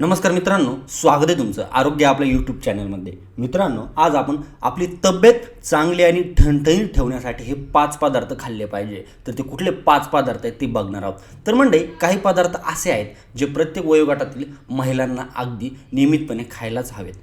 नमस्कार मित्रांनो स्वागत आहे तुमचं आरोग्य आपल्या यूट्यूब चॅनलमध्ये मित्रांनो आज आपण आपली तब्येत चांगली आणि ठणठणीत ठेवण्यासाठी हे पाच पदार्थ खाल्ले पाहिजे. तर ते कुठले पाच पदार्थ आहेत ते बघणार आहोत. तर म्हणजे काही पदार्थ असे आहेत जे प्रत्येक वयोगटातील महिलांना अगदी नियमितपणे खायलाच हवेत.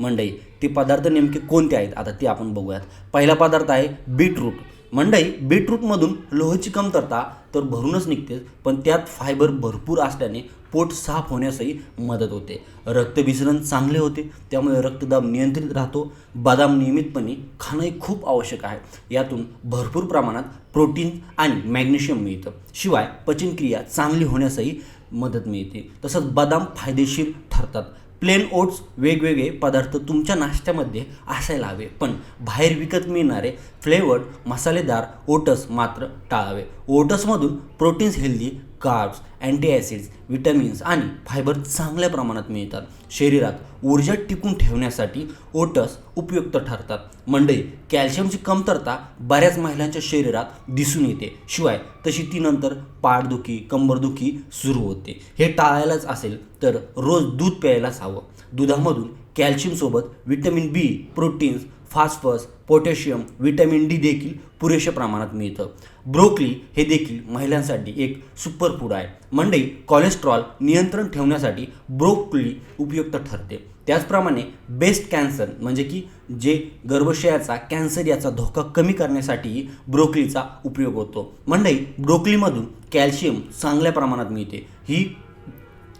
मंडई ते पदार्थ नेमके कोणते आहेत? आता ते आपण बघूयात. पहिला पदार्थ आहे बीटरूट. मंडई बीटरूटमधून लोहची कमतरता तर भरूनच निघते पण त्यात फायबर भरपूर असल्याने पोट साफ होण्यासही मदत होते. रक्तभिसरण चांगले होते त्यामुळे रक्तदाब नियंत्रित राहतो. बदाम नियमितपणे खाणंही खूप आवश्यक आहे. यातून भरपूर प्रमाणात प्रोटीन आणि मॅग्नेशियम मिळतं. शिवाय पचनक्रिया चांगली होण्यासही मदत मिळते. तसंच बदाम फायदेशीर ठरतात. प्लेन ओट्स वेगवेगळे पदार्थ तुमच्या नाश्त्यामध्ये असायला हवे. पण बाहेर विकत मिळणारे फ्लेवर्ड मसालेदार ओटस मात्र टाळावे. ओटसमधून proteins healthy carbs antacids vitamins आणि फायबर चांगल्या प्रमाणात मिळतात. शरीरात ऊर्जा टिकून ठेवण्यासाठी ओटस उपयुक्त ठरतात. मंडई कॅल्शियमची कमतरता बऱ्याच महिलांच्या शरीरात दिसून येते. शिवाय तशी ती नंतर पाठदुखी कंबरदुखी सुरू होते. हे टाळायलाच असेल तर रोज दूध प्यायलाच हवं. दुधामधून कॅल्शियमसोबत vitamin B proteins phosphorus potassium vitamin D देखील पुरेशा प्रमाणात मिळतं. ब्रोकली हे देखील महिलांसाठी एक सुपर फूड आहे. मंडई कोलेस्ट्रॉल नियंत्रण ठेवण्यासाठी ब्रोकली उपयुक्त ठरते. त्याचप्रमाणे बेस्ट कॅन्सर म्हणजे की जे गर्भाशयाचा कॅन्सर याचा धोका कमी करण्यासाठीही ब्रोकलीचा उपयोग होतो. मंडई ब्रोकलीमधून कॅल्शियम चांगल्या प्रमाणात मिळते. ही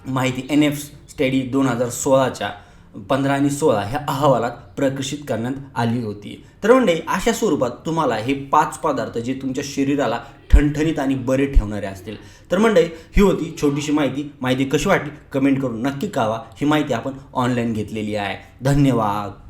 माहिती एन एफ स्टडी दोन हजार सोळाच्या पंधरा आणि सोळा ह्या अहवालात प्रकाशित करण्यात आली होती. तर म्हणजे अशा स्वरूपात तुम्हाला हे पाच पदार्थ जे तुमच्या शरीराला ठणठणीत आणि बरे ठेवणारे असतील. तर म्हणजे ही होती छोटीशी माहिती. माहिती कशी वाटली? कमेंट करून नक्की कळवा. ही माहिती आपण ऑनलाईन घेतलेली आहे. धन्यवाद.